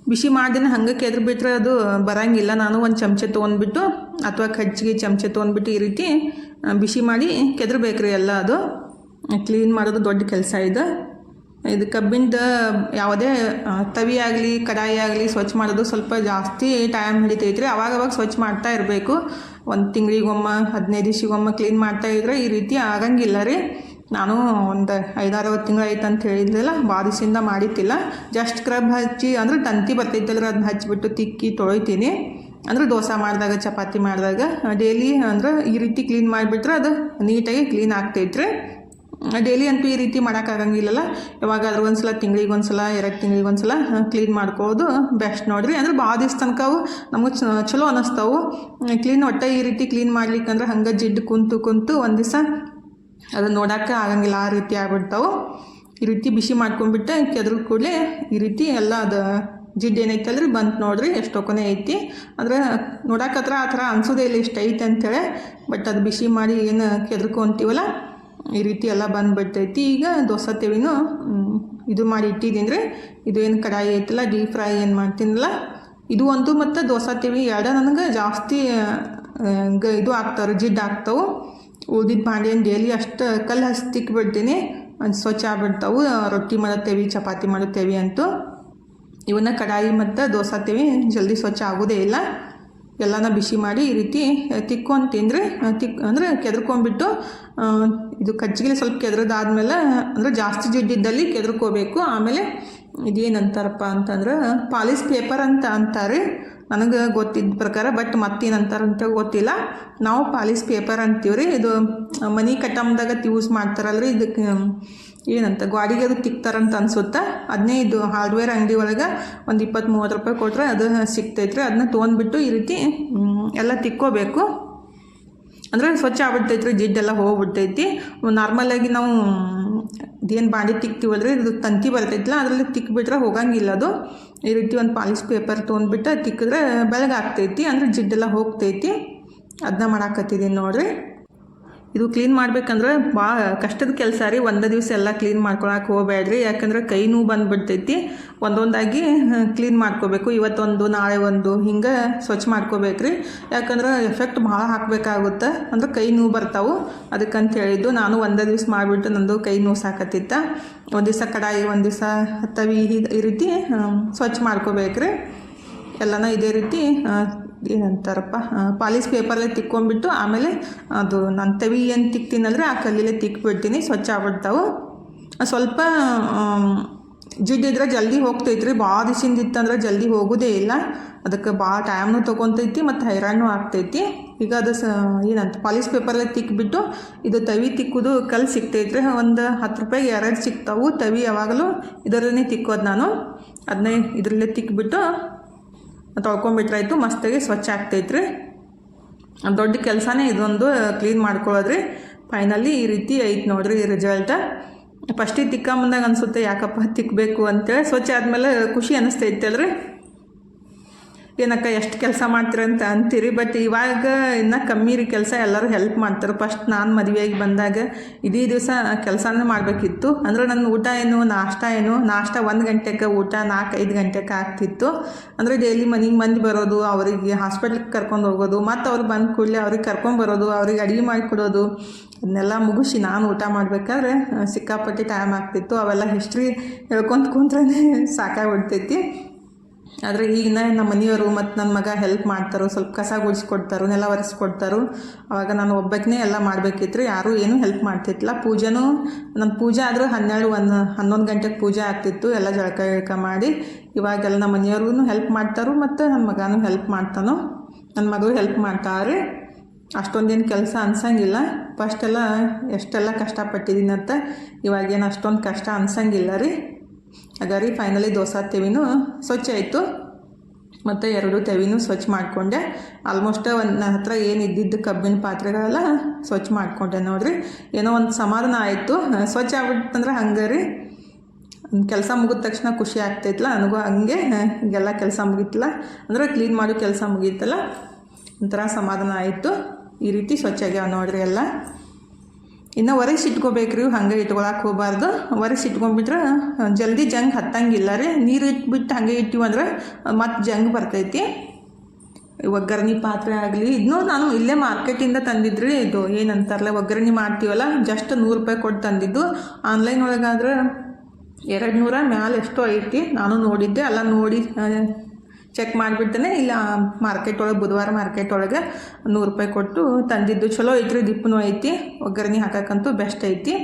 ಬಿಸಿ ಮಾಡ್ದಿನ ಹಂಗೆ ಕೆದ್ರು ಬಿಟ್ಟರೆ ಅದು ಬರಂಗಿಲ್ಲ. ನಾನು ಒಂದು ಚಮಚೆ ತೊಗೊಂಡ್ಬಿಟ್ಟು ಅಥವಾ ಕಜ್ಜಿಗೆ ಚಮಚೆ ತೊಗೊಂಡ್ಬಿಟ್ಟು ಈ ರೀತಿ ಬಿಸಿ ಮಾಡಿ ಕೆದ್ರಬೇಕ್ರಿ ಎಲ್ಲ ಅದು. ಕ್ಲೀನ್ ಮಾಡೋದು ದೊಡ್ಡ ಕೆಲಸ ಇದು. ಇದು ಕಬ್ಬಿಂದ ಯಾವುದೇ ತವಿ ಆಗಲಿ, ಕಡಾಯಿ ಆಗಲಿ ಸ್ವಚ್ಛ ಮಾಡೋದು ಸ್ವಲ್ಪ ಜಾಸ್ತಿ ಟೈಮ್ ಹಿಡಿತೈತ್ರಿ. ಅವಾಗ ಅವಾಗ ಸ್ವಚ್ಛ ಮಾಡ್ತಾ ಇರಬೇಕು. ಒಂದು ತಿಂಗಳಿಗೊಮ್ಮ, ಹದಿನೈದು ದಿವ್ಸಿಗೊಮ್ಮೆ ಕ್ಲೀನ್ ಮಾಡ್ತಾ ಇದ್ರೆ ಈ ರೀತಿ ಆಗಂಗಿಲ್ಲ ರೀ. ನಾನು ಒಂದು ಐದಾರು ತಿಂಗಳು ಆಯ್ತು ಅಂತ ಹೇಳಿದ್ರಲ್ಲ ಬಾದಿಸಿಂದ ದಿವಸದಿಂದ ಮಾಡಿತ್ತಿಲ್ಲ ಜಸ್ಟ್ ಕ್ರಬ್ ಹಚ್ಚಿ, ಅಂದ್ರೆ ತಂತಿ ಬರ್ತೈತಲ್ರಿ ಅದನ್ನ ಹಚ್ಚಿಬಿಟ್ಟು ತಿಕ್ಕಿ ತೊಳಿತೀನಿ. ಅಂದ್ರೆ ದೋಸೆ ಮಾಡಿದಾಗ, ಚಪಾತಿ ಮಾಡಿದಾಗ ಡೈಲಿ ಅಂದ್ರೆ ಈ ರೀತಿ ಕ್ಲೀನ್ ಮಾಡಿಬಿಟ್ರೆ ಅದು ನೀಟಾಗಿ ಕ್ಲೀನ್ ಆಗ್ತೈತ್ರಿ. ಡೈಲಿ ಅಂತೂ ಈ ರೀತಿ ಮಾಡೋಕ್ಕಾಗಂಗಿಲ್ಲಲ್ಲ ಯಾವಾಗಾದ್ರೂ ಒಂದು ಸಲ ತಿಂಗಳಿಗೆ ಒಂದು ಸಲ ಎರಡು ತಿಂಗಳಿಗೆ ಒಂದು ಸಲ ಕ್ಲೀನ್ ಮಾಡ್ಕೋದು ಬೆಸ್ಟ್ ನೋಡ್ರಿ. ಅಂದ್ರೆ ಭಾಳ ದಿವ್ಸ ತನಕ ಅವು ನಮಗೆ ಚಲೋ ಅನ್ನಿಸ್ತಾವು ಕ್ಲೀನ್ ಒಟ್ಟು ಈ ರೀತಿ ಕ್ಲೀನ್ ಮಾಡ್ಲಿಕ್ಕೆ ಅಂದ್ರೆ ಹಂಗೆ ಜಿಡ್ಡು ಕುಂತು ಕುಂತು ಒಂದು ದಿವಸ ಅದು ನೋಡೋಕ್ಕೆ ಆಗಂಗಿಲ್ಲ, ಆ ರೀತಿ ಆಗ್ಬಿಡ್ತಾವೆ. ಈ ರೀತಿ ಬಿಸಿ ಮಾಡ್ಕೊಂಡ್ಬಿಟ್ಟು ಕೆದ್ರ ಕೂಡಲೇ ಈ ರೀತಿ ಎಲ್ಲ ಅದು ಜಿಡ್ಡು ಏನೈತಲ್ರಿ ಬಂತು ನೋಡ್ರಿ ಎಷ್ಟೊಕೊನೆ ಐತಿ. ಅಂದ್ರೆ ನೋಡೋಕತ್ರ ಆ ಥರ ಅನ್ಸೋದೇ ಇಲ್ಲ ಇಷ್ಟು ಐತೆ ಅಂತೇಳಿ. ಬಟ್ ಅದು ಬಿಸಿ ಮಾಡಿ ಏನು ಕೆದ್ರಕೊಂತೀವಲ್ಲ ಈ ರೀತಿ ಎಲ್ಲ ಬಂದುಬಿಡ್ತೈತಿ ಈಗ ದೋಸೆ ತೆವಿನೂ ಇದು ಮಾಡಿ ಇಟ್ಟಿದ್ದೀನಿ ರೀ ಇದು ಏನು ಕಡಾಯಿ ಐತಲ್ಲ, ಡೀಪ್ ಫ್ರೈ ಏನು ಮಾಡ್ತೀನಲ್ಲ, ಇದು ಒಂದು ಮತ್ತು ದೋಸೆ ತೆವಿ ಎರಡು ನನಗೆ ಜಾಸ್ತಿ ಇದು ಆಗ್ತಾವೆ ಜಿಡ್ಡು ಆಗ್ತಾವೆ ಉಳ್ದಿದ್ದ ಬಾಂಡೆ ಏನು ಡೈಲಿ ಅಷ್ಟು ಕಲ್ಲು ಹಸ್ತಿಕ್ ಬಿಡ್ತೀನಿ. ಒಂದು ಸ್ವಚ್ಛ ಆಗ್ಬಿಡ್ತಾವು, ರೊಟ್ಟಿ ಮಾಡತ್ತೇವಿ, ಚಪಾತಿ ಮಾಡತ್ತೇವಿ ಅಂತೂ. ಇವನ್ನ ಕಡಾಯಿ ಮತ್ತು ದೋಸೆ ತೇವಿ ಜಲ್ದಿ ಸ್ವಚ್ಛ ಆಗೋದೇ ಇಲ್ಲ. ಎಲ್ಲನ ಬಿಸಿ ಮಾಡಿ ಈ ರೀತಿ ತಿಕ್ಕೊಂಡು ತಿಂದರೆ ತಿಕ್, ಅಂದರೆ ಕೆದ್ರ್ಕೊಂಬಿಟ್ಟು ಇದು ಕಜ್ಜಿಗೆ ಸ್ವಲ್ಪ ಕೆದ್ರದಾದ್ಮೇಲೆ, ಅಂದರೆ ಜಾಸ್ತಿ ಜಿಡ್ಡಿದ್ದಲ್ಲಿ ಕೆದ್ರ್ಕೋಬೇಕು. ಆಮೇಲೆ ಇದೇನಂತಾರಪ್ಪ ಅಂತಂದ್ರೆ ಪಾಲಿಸ್ ಪೇಪರ್ ಅಂತ ಅಂತಾರೆ. ನನಗೆ ಗೊತ್ತಿದ್ದ ಪ್ರಕಾರ ಬಟ್ ಮತ್ತೇನು ಅಂತ ಗೊತ್ತಿಲ್ಲ. ನಾವು ಪಾಲಿಸ್ ಪೇಪರ್ ಅಂತೀವ್ರಿ. ಇದು ಮನಿ ಕಟ್ಟಮ್ದಾಗ ಯೂಸ್ ರೀ ಇದಕ್ಕೆ ಏನಂತ, ಗಾಡಿಗೆ ಅದು ತಿಕ್ತಾರಂತ ಅನ್ಸುತ್ತೆ? ಅದನ್ನೇ ಇದು ಹಾರ್ಡ್ವೇರ್ ಅಂಗಡಿ ಒಳಗೆ ಒಂದು ಇಪ್ಪತ್ತು ಮೂವತ್ತು ರೂಪಾಯಿ ಕೊಟ್ಟರೆ ಅದು ಸಿಗ್ತೈತ್ರಿ. ಅದನ್ನ ತೊಗೊಂಡ್ಬಿಟ್ಟು ಈ ರೀತಿ ಎಲ್ಲ ತಿಕ್ಕೋಬೇಕು. ಅಂದರೆ ಸ್ವಚ್ಛ ಆಗ್ಬಿಡ್ತೈತ್ರಿ ಜಿಡ್ಡೆಲ್ಲ ಹೋಗ್ಬಿಡ್ತೈತಿ. ನಾರ್ಮಲಾಗಿ ನಾವು ಇದೇನು ಬಾಂಡಿ ತಿಕ್ತೀವಲ್ರಿ? ಇದು ತಂತಿ ಬರ್ತೈತಿಲ್ಲ ಅದರಲ್ಲಿ ತಿಕ್ಬಿಟ್ರೆ ಹೋಗಂಗಿಲ್ಲ ಅದು. ಈ ರೀತಿ ಒಂದು ಪಾಲಿಶ್ ಪೇಪರ್ ತೊಗೊಂಡ್ಬಿಟ್ಟು ತಿಕ್ಕಿದ್ರೆ ಬೆಳಗಾಗ್ತೈತಿ ಅಂದ್ರೆ ಜಿಡ್ಡೆಲ್ಲ ಹೋಗ್ತೈತಿ. ಅದನ್ನ ಮಾಡಾಕತ್ತಿದ್ದೀನಿ ನೋಡ್ರಿ. ಇದು ಕ್ಲೀನ್ ಮಾಡ್ಬೇಕಂದ್ರೆ ಭಾಳ ಕಷ್ಟದ ಕೆಲಸ ರೀ. ಒಂದೇ ದಿವಸ ಎಲ್ಲ ಕ್ಲೀನ್ ಮಾಡ್ಕೊಳಕ್ಕೆ ಹೋಗ್ಬೇಡ್ರಿ. ಯಾಕಂದ್ರೆ ಕೈ ನೋವು ಬಂದುಬಿಡ್ತೈತಿ. ಒಂದೊಂದಾಗಿ ಕ್ಲೀನ್ ಮಾಡ್ಕೋಬೇಕು. ಇವತ್ತೊಂದು, ನಾಳೆ ಒಂದು, ಹಿಂಗೆ ಸ್ವಚ್ಛ ಮಾಡ್ಕೋಬೇಕ್ರಿ ಯಾಕಂದ್ರೆ ಎಫೆಕ್ಟ್ ಭಾಳ ಹಾಕಬೇಕಾಗುತ್ತೆ. ಅಂದ್ರೆ ಕೈ ನೋವು ಬರ್ತಾವು. ಅದಕ್ಕಂತ ಹೇಳಿದ್ದು ನಾನು ಒಂದೇ ದಿವಸ ಮಾಡಿಬಿಟ್ಟು ನಂದು ಕೈ ನೋವು ಸಾಕತ್ತಿತ್ತ. ಒಂದು ದಿವಸ ಕಡಾಯಿ, ಒಂದು ದಿವಸ ತವಿ ಈ- ರೀತಿ ಸ್ವಚ್ಛ ಮಾಡ್ಕೋಬೇಕ್ರಿ ಎಲ್ಲನೂ ಇದೇ ರೀತಿ ಏನಂತಾರಪ್ಪ? ಪಾಲಿಸ್ ಪೇಪರಲ್ಲೇ ತಿಕ್ಕೊಂಡ್ಬಿಟ್ಟು ಆಮೇಲೆ ಅದು ನನ್ನ ತವಿ ಏನು ತಿಕ್ತೀನಂದರೆ ಆ ಕಲ್ಲಲ್ಲೇ ತಿಕ್ಬಿಡ್ತೀನಿ, ಸ್ವಚ್ಛ ಆಗ್ಬಿಡ್ತಾವೆ. ಸ್ವಲ್ಪ ಜಿಡ್ಡಿದ್ರೆ ಜಲ್ದಿ ಹೋಗ್ತೈತ್ರಿ, ಭಾಳ ದಿಸಿಂದ ಇತ್ತಂದ್ರೆ ಜಲ್ದಿ ಹೋಗೋದೇ ಇಲ್ಲ. ಅದಕ್ಕೆ ಭಾಳ ಟೈಮ್ನು ತೊಗೊತೈತಿ ಮತ್ತು ಹೈರಾಣು ಆಗ್ತೈತಿ. ಈಗ ಅದು ಸ, ಏನಂತ ಪಾಲಿಸ್ ಪೇಪರಲ್ಲೇ ತಿಕ್ಬಿಟ್ಟು ಇದು ತವಿ ತಿಕ್ಕೋದು ಕಲ್ಲು ಸಿಗ್ತೈತ್ರಿ. ಒಂದು ಹತ್ತು ರೂಪಾಯಿಗೆ ಎರಡು ಸಿಗ್ತಾವು ತವಿ ಯಾವಾಗಲೂ ಇದರಲ್ಲೇ ತಿಕ್ಕೋದು ನಾನು. ಅದನ್ನೇ ಇದರಲ್ಲೇ ತಿಕ್ಬಿಟ್ಟು ತೊಳ್ಕೊಂಬಿಟ್ರಾಯ್ತು ಮಸ್ತಾಗಿ ಸ್ವಚ್ಛ ಆಗ್ತೈತ್ರಿ. ದೊಡ್ಡ ಕೆಲಸನೇ ಇದೊಂದು ಕ್ಲೀನ್ ಮಾಡ್ಕೊಳ್ಳೋದ್ರಿ. ಫೈನಲಿ ಈ ರೀತಿ ಐತೆ ನೋಡ್ರಿ ರಿಸಲ್ಟ ಫಸ್ಟಿಗೆ ತಿಕ್ಕಂಬಂದಾಗ ಅನಿಸುತ್ತೆ, ಯಾಕಪ್ಪ ತಿಕ್ಕಬೇಕು ಅಂತೇಳಿ. ಸ್ವಚ್ಛ ಆದಮೇಲೆ ಖುಷಿ ಅನ್ನಿಸ್ತೈತೆ ಅಲ್ರಿ. ಏನಕ್ಕ ಎಷ್ಟು ಕೆಲಸ ಮಾಡ್ತೀರಂತ ಅಂತೀರಿ? ಬಟ್ ಇವಾಗ ಇನ್ನೂ ಕಮ್ಮಿ ರೀ ಕೆಲಸ, ಎಲ್ಲರೂ ಹೆಲ್ಪ್ ಮಾಡ್ತಾರೆ. ಫಸ್ಟ್ ನಾನು ಮದುವೆಯಾಗಿ ಬಂದಾಗ ಇಡೀ ದಿವಸ ಕೆಲಸನೇ ಮಾಡಬೇಕಿತ್ತು. ಅಂದ್ರೆ ನನ್ನ ಊಟ ಏನು, ನಾಷ್ಟ ಏನು, ನಾಷ್ಟ ಒಂದು ಗಂಟೆಗೆ ಊಟ ನಾಲ್ಕು ಐದು ಗಂಟೆಗೆ ಆಗ್ತಿತ್ತು. ಅಂದರೆ ಡೈಲಿ ಮನೆಗೆ ಮಂದಿ ಬರೋದು, ಅವರಿಗೆ ಹಾಸ್ಪಿಟ್ಲಿಗೆ ಕರ್ಕೊಂಡು ಹೋಗೋದು, ಮತ್ತು ಅವ್ರು ಬಂದ ಕೂಡಲೇ ಅವ್ರಿಗೆ ಕರ್ಕೊಂಡು ಬರೋದು, ಅವ್ರಿಗೆ ಅಡುಗೆ ಮಾಡಿಕೊಡೋದು ಅದನ್ನೆಲ್ಲ ಮುಗಿಸಿ ನಾನು ಊಟ ಮಾಡಬೇಕಾದ್ರೆ, ಸಿಕ್ಕಾಪಟ್ಟೆ ಟೈಮ್ ಆಗ್ತಿತ್ತು. ಅವೆಲ್ಲ ಹಿಸ್ಟ್ರಿ ಹೇಳ್ಕೊಂತ ಕುಂತ್ರೆ ಸಾಕಾಗ್ಬಿಡ್ತೈತಿ ಆದರೆ ಈಗಿನ ನಮ್ಮ ಮನೆಯವರು ಮತ್ತು ನನ್ನ ಮಗ ಹೆಲ್ಪ್ ಮಾಡ್ತಾರೋ, ಸ್ವಲ್ಪ ಕಸ ಗುಡಿಸ್ಕೊಡ್ತಾರೋ, ನೆಲ ಒರೆಸ್ಕೊಡ್ತಾರೋ ಆವಾಗ ನಾನು ಒಬ್ಬಕ್ಕೇ ಎಲ್ಲ ಮಾಡಬೇಕಿತ್ತು ಯಾರೂ ಏನೂ ಹೆಲ್ಪ್ ಮಾಡ್ತಿತ್ತಲ್ಲ ಪೂಜೆನೂ ನನ್ನ ಪೂಜೆ ಆದರೂ ಹನ್ನೆರಡು, ಒಂದು, ಹನ್ನೊಂದು ಗಂಟೆಗೆ ಪೂಜೆ ಆಗ್ತಿತ್ತು, ಎಲ್ಲ ಜಳಕ ಗಿಳಕ ಮಾಡಿ. ಇವಾಗೆಲ್ಲ ನಮ್ಮ ಮನೆಯವ್ರಿಗೂ ಹೆಲ್ಪ್ ಮಾಡ್ತಾರೋ ಮತ್ತು ನನ್ನ ಮಗನೂ ಹೆಲ್ಪ್ ಮಾಡ್ತಾನೋ ನನ್ನ ಮಗಳು ಹೆಲ್ಪ್ ಮಾಡ್ತಾರೆ ಅಷ್ಟೊಂದೇನು ಕೆಲಸ ಅನ್ಸಂಗಿಲ್ಲ. ಫಸ್ಟೆಲ್ಲ ಎಷ್ಟೆಲ್ಲ ಕಷ್ಟಪಟ್ಟಿದ್ದೀನಿ ಅಂತ ಇವಾಗೇನು ಅಷ್ಟೊಂದು ಕಷ್ಟ ಅನ್ಸಂಗಿಲ್ಲ ರೀ. ಹಾಗಾರಿ ಫೈನಲಿ ದೋಸೆ ತೆವಿನೂ ಸ್ವಚ್ಛ ಆಯಿತು. ಮತ್ತು ಎರಡು ತೆವಿನೂ ಸ್ವಚ್ಛ ಮಾಡಿಕೊಂಡೆ. ಆಲ್ಮೋಸ್ಟ್ ಒಂದು ನನ್ನ ಹತ್ರ ಏನು ಇದ್ದಿದ್ದು ಕಬ್ಬಿನ ಪಾತ್ರೆಗಳೆಲ್ಲ ಸ್ವಚ್ಛ ಮಾಡಿಕೊಂಡೆ ನೋಡಿರಿ. ಏನೋ ಒಂದು ಸಮಾಧಾನ ಆಯಿತು. ಸ್ವಚ್ಛ ಆಗ್ಬಿಟ್ಟಂದ್ರೆ ಹಂಗೆ ರೀ. ಕೆಲಸ ಮುಗಿದ ತಕ್ಷಣ ಖುಷಿ ಆಗ್ತೈತಲ್ಲ ನನಗೂ ಹಂಗೆ. ಈಗೆಲ್ಲ ಕೆಲಸ ಮುಗೀತಲ್ಲ. ಅಂದರೆ ಕ್ಲೀನ್ ಮಾಡೋ ಕೆಲಸ ಮುಗೀತಲ್ಲ. ಒಂಥರ ಸಮಾಧಾನ ಆಯಿತು. ಈ ರೀತಿ ಸ್ವಚ್ಛ ಆಗ್ಯಾವ ನೋಡ್ರಿ ಎಲ್ಲ. ಇನ್ನು ಒರೆಸಿ ಇಟ್ಕೋಬೇಕ್ರಿ ಹಂಗೆ ಇಟ್ಕೊಳಕ್ಕೆ ಹೋಗಬಾರ್ದು. ಒರೆಸಿ ಇಟ್ಕೊಂಡ್ಬಿಟ್ರೆ ಜಲ್ದಿ ಜಂಗ್ ಹತ್ತಂಗಿಲ್ಲ ರೀ. ನೀರು ಇಟ್ಬಿಟ್ಟು ಹಾಗೆ ಇಟ್ಟಿವಂದ್ರೆ ಮತ್ತೆ ಜಂಗ್ ಬರ್ತೈತಿ. ಒಗ್ಗರಣೆ ಪಾತ್ರೆ ಆಗಲಿ ಇದನ್ನೂ ನಾನು ಇಲ್ಲೇ ಮಾರ್ಕೆಟಿಂದ ತಂದಿದ್ರಿ ಇದು, ಏನಂತಾರಲ್ಲ, ಒಗ್ಗರಣೆ ಮಾಡ್ತೀವಲ್ಲ, ಜಸ್ಟ್ ನೂರು ರೂಪಾಯಿ ಕೊಟ್ಟು ತಂದಿದ್ದು. ಆನ್ಲೈನ್ ಒಳಗಾದ್ರೆ ಎರಡು ನೂರ ಮ್ಯಾಲೆ ಎಷ್ಟೋ ಐತಿ, ನಾನು ನೋಡಿದ್ದೆ. ಅಲ್ಲ ನೋಡಿ ಚೆಕ್ ಮಾಡಿಬಿಡ್ತೇನೆ. ಇಲ್ಲ ಮಾರ್ಕೆಟ್ ಒಳಗೆ, ಬುಧವಾರ ಮಾರ್ಕೆಟ್ ಒಳಗೆ ನೂರು ರೂಪಾಯಿ ಕೊಟ್ಟು ತಂದಿದ್ದು ಚಲೋ ಐತ್ರಿ, ದಿಪ್ಪನೂ ಐತಿ. ಒಗ್ಗರಣೆ ಹಾಕಕ್ಕಂತೂ ಬೆಸ್ಟ್ ಐತಿ.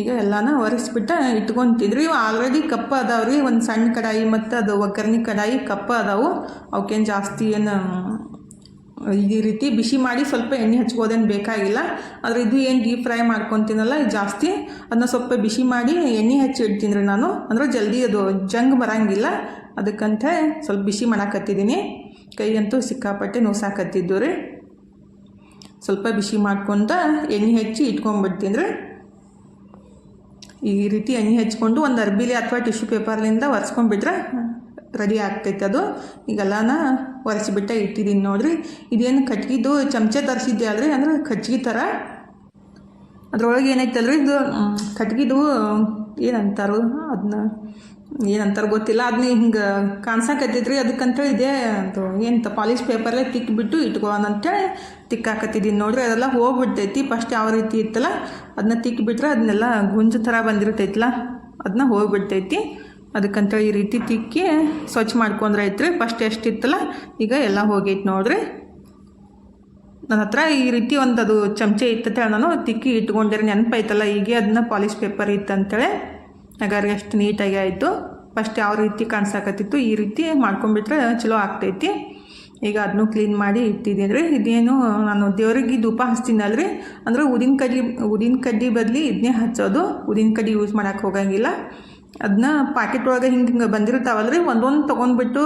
ಈಗ ಎಲ್ಲಾನ ಒರೆಸ್ಬಿಟ್ಟು ಇಟ್ಕೊತಿದ್ರಿ. ಇವು ಆಲ್ರೆಡಿ ಕಪ್ಪ ರೀ. ಒಂದು ಸಣ್ಣ ಕಡಾಯಿ ಮತ್ತು ಅದು ಒಗ್ಗರಣೆ ಕಡಾಯಿ ಕಪ್ಪ ಅದಾವು. ಅವಕ್ಕೇನು ಜಾಸ್ತಿ ಏನು, ಈ ರೀತಿ ಬಿಸಿ ಮಾಡಿ ಸ್ವಲ್ಪ ಎಣ್ಣೆ ಹಚ್ಕೋದೇನು ಬೇಕಾಗಿಲ್ಲ. ಆದರೆ ಇದು ಏನು ಡೀಪ್ ಫ್ರೈ ಮಾಡ್ಕೊತೀನಲ್ಲ ಜಾಸ್ತಿ. ಅದನ್ನ ಸ್ವಲ್ಪ ಬಿಸಿ ಮಾಡಿ ಎಣ್ಣೆ ಹಚ್ಚಿ ಇಡ್ತೀನಿ ರೀ ನಾನು. ಅಂದರೆ ಜಲ್ದಿ ಅದು ಜಂಗ್ ಬರಂಗಿಲ್ಲ. ಅದಕ್ಕಂತ ಸ್ವಲ್ಪ ಬಿಸಿ ಮಾಡಾಕತ್ತಿದ್ದೀನಿ. ಕೈ ಅಂತೂ ಸಿಕ್ಕಾಪಟ್ಟೆ ನೋಸಾಕತ್ತಿದ್ದು ರೀ. ಸ್ವಲ್ಪ ಬಿಸಿ ಮಾಡ್ಕೊಂತ ಎಣ್ಣೆ ಹಚ್ಚಿ ಇಟ್ಕೊಂಡ್ಬಿಡ್ತೀನಿ ರೀ ಈ ರೀತಿ ಎಣ್ಣೆ ಹಚ್ಕೊಂಡು ಒಂದು ಅರ್ಬಿಲಿ ಅಥವಾ ಟಿಶ್ಯೂ ಪೇಪರ್ಲಿಂದ ಒರೆಸ್ಕೊಂಡ್ಬಿಟ್ರೆ ರೆಡಿ ಆಗ್ತೈತೆ ಅದು. ಈಗೆಲ್ಲನ ಒರೆಸಿಬಿಟ್ಟೆ ಇಟ್ಟಿದ್ದೀನಿ ನೋಡ್ರಿ. ಇದೇನು ಕಟ್ಗಿದು ಚಮಚೆ ತರಿಸಿದ್ದೆ ಅಲ್ರಿ? ಅಂದ್ರೆ ಕಟ್ಗಿ ಥರ. ಅದ್ರೊಳಗೆ ಏನೈತಲ್ರಿ ಇದು? ಕಟ್ಗಿದು ಏನಂತಾರು? ಅದನ್ನ ಏನಂತಾರ ಗೊತ್ತಿಲ್ಲ. ಅದನ್ನ ಹಿಂಗೆ ಕಾಣಿಸಕತ್ತೈತ್ರಿ ಅದಕ್ಕಂತೇಳಿ ಇದೇ ಅದು ಏನಂತ ಪಾಲಿಶ್ ಪೇಪರ್ಲೆ ತಿಕ್ಕಿಬಿಟ್ಟು ಅಂತೇಳಿ ತಿಕ್ಕಾಕತ್ತಿದ್ದೀನಿ ನೋಡ್ರಿ. ಅದೆಲ್ಲ ಹೋಗ್ಬಿಡ್ತೈತಿ. ಫಸ್ಟ್ ಯಾವ ರೀತಿ ಇತ್ತಲ್ಲ ಅದನ್ನ ತಿಕ್ಕಿಬಿಟ್ರೆ ಅದನ್ನೆಲ್ಲ ಗುಂಜು ಥರ ಬಂದಿರ್ತೈತಲ್ಲ ಅದನ್ನ ಹೋಗ್ಬಿಡ್ತೈತಿ. ಅದಕ್ಕಂತೇಳಿ ಈ ರೀತಿ ತಿಕ್ಕಿ ಸ್ವಚ್ಛ ಮಾಡ್ಕೊಂಡ್ರೆ ಐತ್ರಿ ಫಸ್ಟ್ ಎಷ್ಟಿತ್ತಲ್ಲ, ಈಗ ಎಲ್ಲ ಹೋಗೈತೆ ನೋಡ್ರಿ. ನನ್ನ ಹತ್ರ ಈ ರೀತಿ ಒಂದು ಅದು ಚಮಚೆ ಇತ್ತಂತೇಳಿ ನಾನು ತಿಕ್ಕಿ ಇಟ್ಕೊಂಡಿರಿ ನೆನಪೈತಲ್ಲ ಈಗ ಅದನ್ನ ಪಾಲಿಶ್ ಪೇಪರ್ ಇತ್ತಂತೇಳಿ. ಹಾಗಾದ್ರೆ ಎಷ್ಟು ನೀಟಾಗಿ ಆಯಿತು. ಫಸ್ಟ್ ಯಾವ ರೀತಿ ಕಾಣಿಸಾಕತ್ತಿತ್ತು ಈ ರೀತಿ ಮಾಡ್ಕೊಂಡ್ಬಿಟ್ರೆ ಚಲೋ ಆಗ್ತೈತಿ. ಈಗ ಅದನ್ನು ಕ್ಲೀನ್ ಮಾಡಿ ಇಟ್ಟಿದ್ದೀನಿ ರೀ. ಇದೇನು ನಾನು ದೇವ್ರಿಗೆ ಧೂಪ ಹಚ್ತೀನಲ್ರಿ ಅಂದ್ರೆ ಉದಿನ ಕಡ್ಡಿ ಉದಿನ ಕಡ್ಡಿ ಬದಲಿ ಇದನ್ನೇ ಹಚ್ಚೋದು. ಉದಿನ ಕಡ್ಡಿ ಯೂಸ್ ಮಾಡೋಕ್ಕೆ ಹೋಗಂಗಿಲ್ಲ. ಅದನ್ನ ಪಾಕೆಟ್ ಒಳಗೆ ಹಿಂಗೆ ಹಿಂಗೆ ಬಂದಿರ್ತಾವಲ್ಲ ರೀ ಒಂದೊಂದು ತೊಗೊಂಡ್ಬಿಟ್ಟು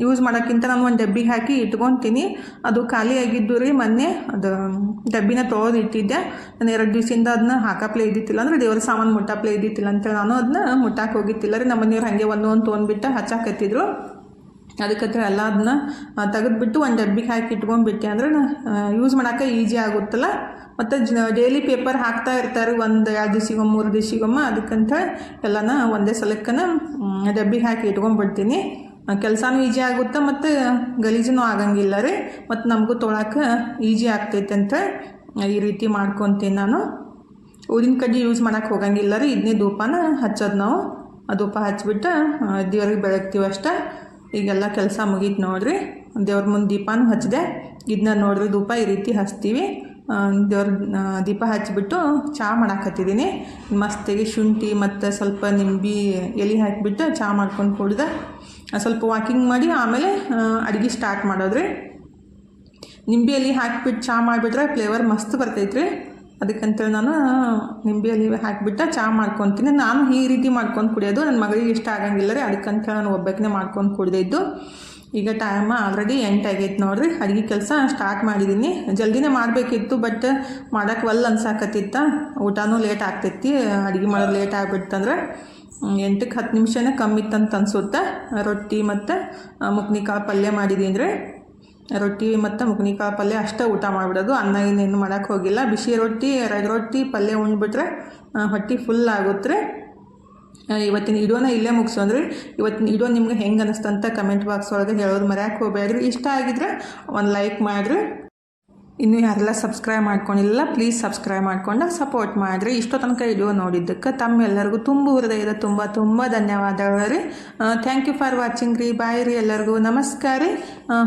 ಯೂಸ್ ಮಾಡೋಕ್ಕಿಂತ ನಾನು ಒಂದು ಡಬ್ಬಿಗೆ ಹಾಕಿ ಇಟ್ಕೊತೀನಿ. ಅದು ಖಾಲಿ ಆಗಿದ್ದು ರೀ ಮೊನ್ನೆ. ಅದು ಡಬ್ಬಿನ ತೊಳೆದು ಇಟ್ಟಿದ್ದೆ. ನಾನು ಎರಡು ದಿವಸದಿಂದ ಅದನ್ನ ಹಾಕಪ್ಲೇ ಇದ್ದಿತ್ತಿಲ್ಲ ಅಂದ್ರೆ ದೇವ್ರ ಸಾಮಾನು ಮುಟ್ಟಪ್ಲೇ ಇದ್ದಿತ್ತಿಲ್ಲ ಅಂತೇಳಿ ನಾನು ಅದನ್ನ ಮುಟ್ಟಾಕೆ ಹೋಗಿತ್ತಿಲ್ಲ ರೀ. ನಮ್ಮ ಮನೆಯವ್ರು ಹಾಗೆ ಒಂದೊಂದು ತೊಗೊಂಡ್ಬಿಟ್ಟು ಹಚ್ಚಾಕತ್ತಿದ್ರು. ಅದಕ್ಕೆ ಎಲ್ಲ ಅದನ್ನ ತೆಗೆದುಬಿಟ್ಟು ಒಂದು ಡಬ್ಬಿಗೆ ಹಾಕಿ ಇಟ್ಕೊಂಡ್ಬಿಟ್ಟೆ ಅಂದ್ರೆ ಯೂಸ್ ಮಾಡೋಕ್ಕೆ ಈಜಿ ಆಗುತ್ತಲ್ಲ? ಮತ್ತು ಜ ಡೈಲಿ ಪೇಪರ್ ಹಾಕ್ತಾ ಇರ್ತಾರೆ. ಒಂದು ಎರಡು ದಿವಸಿಗೊಮ್ಮೆ, ಮೂರು ದಿವ್ಸಿಗೊಮ್ಮ, ಅದಕ್ಕಂತ ಎಲ್ಲನ ಒಂದೇ ಸಲಕ್ಕನ ಡಬ್ಬಿ ಹಾಕಿ ಇಟ್ಕೊಂಡ್ಬಿಡ್ತೀನಿ. ಕೆಲಸನೂ ಈಜಿ ಆಗುತ್ತೆ ಮತ್ತು ಗಲೀಜೂ ಆಗಂಗಿಲ್ಲ ರೀ. ಮತ್ತು ನಮಗೂ ತೊಳಕ್ಕೆ ಈಜಿ ಆಗ್ತೈತೆ ಅಂತ ಈ ರೀತಿ ಮಾಡ್ಕೊತೀನಿ ನಾನು. ಊರಿನ ಕಡ್ಡಿ ಯೂಸ್ ಮಾಡೋಕೆ ಹೋಗಂಗಿಲ್ಲ ರೀ. ಇದನ್ನೇ ಧೂಪನ ಹಚ್ಚೋದು ನಾವು. ಧೂಪ ಹಚ್ಬಿಟ್ಟು ದೇವ್ರಿಗೆ ಬೆಳಗ್ತೀವಿ ಅಷ್ಟೇ. ಈಗೆಲ್ಲ ಕೆಲಸ ಮುಗೀತು ನೋಡಿರಿ. ದೇವ್ರ ಮುಂದೆ ದೀಪನೂ ಹಚ್ಚಿದೆ ಇದನ್ನ ನೋಡಿರಿ, ಧೂಪ ಈ ರೀತಿ ಹಚ್ತೀವಿ. ದೇವ್ರ ದೀಪ ಹಚ್ಚಿಬಿಟ್ಟು ಚಹಾ ಮಾಡಾಕತ್ತಿದ್ದೀನಿ ಮಸ್ತಿಗೆ ಶುಂಠಿ ಮತ್ತು ಸ್ವಲ್ಪ ನಿಂಬೆ ಎಲೆ ಹಾಕಿಬಿಟ್ಟು ಚಹಾ ಮಾಡ್ಕೊಂಡು ಕುಡ್ದೆ ಸ್ವಲ್ಪ ವಾಕಿಂಗ್ ಮಾಡಿ ಆಮೇಲೆ ಅಡುಗೆ ಸ್ಟಾರ್ಟ್ ಮಾಡೋದ್ರಿ. ನಿಂಬೆ ಎಲೆ ಹಾಕಿಬಿಟ್ಟು ಚಹಾ ಮಾಡಿಬಿಟ್ರೆ ಫ್ಲೇವರ್ ಮಸ್ತ್ ಬರ್ತೈತ್ರಿ. ಅದಕ್ಕಂತೇಳಿ ನಾನು ನಿಂಬೆ ಎಲೆ ಹಾಕಿಬಿಟ್ಟು ಚಹಾ ಮಾಡ್ಕೊತೀನಿ. ನಾನು ಈ ರೀತಿ ಮಾಡ್ಕೊಂಡು ಕುಡಿಯೋದು ನನ್ನ ಮಗಳಿಗೆ ಇಷ್ಟ ಆಗಂಗಿಲ್ಲ ರೀ. ಅದಕ್ಕಂತೇಳಿ ನಾನು ಒಬ್ಬಕ್ಕೇ ಮಾಡ್ಕೊಂಡು ಕುಡ್ದಿದ್ದು. ಈಗ ಟೈಮ್ ಆಲ್ರೆಡಿ ಎಂಟಾಗೈತೆ ನೋಡ್ರಿ. ಅಡುಗೆ ಕೆಲಸ ಸ್ಟಾರ್ಟ್ ಮಾಡಿದ್ದೀನಿ ಜಲ್ದಿನೇ ಮಾಡಬೇಕಿತ್ತು ಬಟ್ ಮಾಡೋಕೆ ಒಲ್ಲ ಅನ್ಸಾಕತ್ತಿತ್ತ. ಊಟನೂ ಲೇಟ್ ಆಗ್ತೈತಿ. ಅಡುಗೆ ಮಾಡೋದು ಲೇಟ್ ಆಗಿಬಿಡ್ತಂದ್ರೆ ಎಂಟಕ್ಕೆ ಹತ್ತು ನಿಮಿಷನೇ ಕಮ್ಮಿ ಇತ್ತಂತ ಅನ್ಸುತ್ತೆ. ರೊಟ್ಟಿ ಮತ್ತು ಮುಕ್ನಿಕಾಳು ಪಲ್ಯ ಮಾಡಿದ್ದೀನಿ ರೀ ರೊಟ್ಟಿ ಮತ್ತು ಮುಗ್ನಿಕಾಯಿ ಪಲ್ಯ ಅಷ್ಟೇ ಊಟ ಮಾಡಿಬಿಡೋದು. ಅನ್ನ ಇನ್ನೇನು ಮಾಡೋಕ್ಕೆ ಹೋಗಿಲ್ಲ. ಬಿಸಿ ರೊಟ್ಟಿ ರೊಟ್ಟಿ ಪಲ್ಯ ಉಂಡ್ಬಿಟ್ರೆ ಹೊಟ್ಟೆ ಫುಲ್ ಆಗುತ್ತೆ ಇವತ್ತಿನ ವಿಡಿಯೋನ ಇಲ್ಲೇ ಮುಗಿಸೋದ್ರಿ ಇವತ್ತಿನ ವಿಡಿಯೋ ನಿಮ್ಗೆ ಹೆಂಗೆ ಅನಿಸ್ತಂತ ಕಮೆಂಟ್ ಬಾಕ್ಸ್ ಒಳಗೆ ಹೇಳೋದು ಮರ್ಯಾಕೆ ಹೋಗ್ಬೇಡ್ರಿ. ಇಷ್ಟ ಆಗಿದ್ರೆ ಒಂದು ಲೈಕ್ ಮಾಡಿರಿ. ಇನ್ನೂ ಯಾರೆಲ್ಲ ಸಬ್ಸ್ಕ್ರೈಬ್ ಮಾಡ್ಕೊಂಡಿಲ್ಲ ಪ್ಲೀಸ್ ಸಬ್ಸ್ಕ್ರೈಬ್ ಮಾಡ್ಕೊಂಡು ಸಪೋರ್ಟ್ ಮಾಡಿರಿ. ಇಷ್ಟೋ ತನಕ ವಿಡಿಯೋ ನೋಡಿದ್ದಕ್ಕೆ ತಮ್ಮೆಲ್ಲರಿಗೂ ತುಂಬ ಹೃದಯದ ತುಂಬ ತುಂಬ ಧನ್ಯವಾದಗಳು ರೀ. ಥ್ಯಾಂಕ್ ಯು ಫಾರ್ ವಾಚಿಂಗ್ ರೀ. ಬಾಯ್ ರೀ ಎಲ್ಲರಿಗೂ. ನಮಸ್ಕಾರ ರೀ.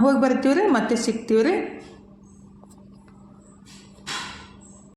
ಹೋಗಿ ಬರ್ತೀವಿ ರೀ ಮತ್ತೆ ಸಿಗ್ತೀವಿ ರೀ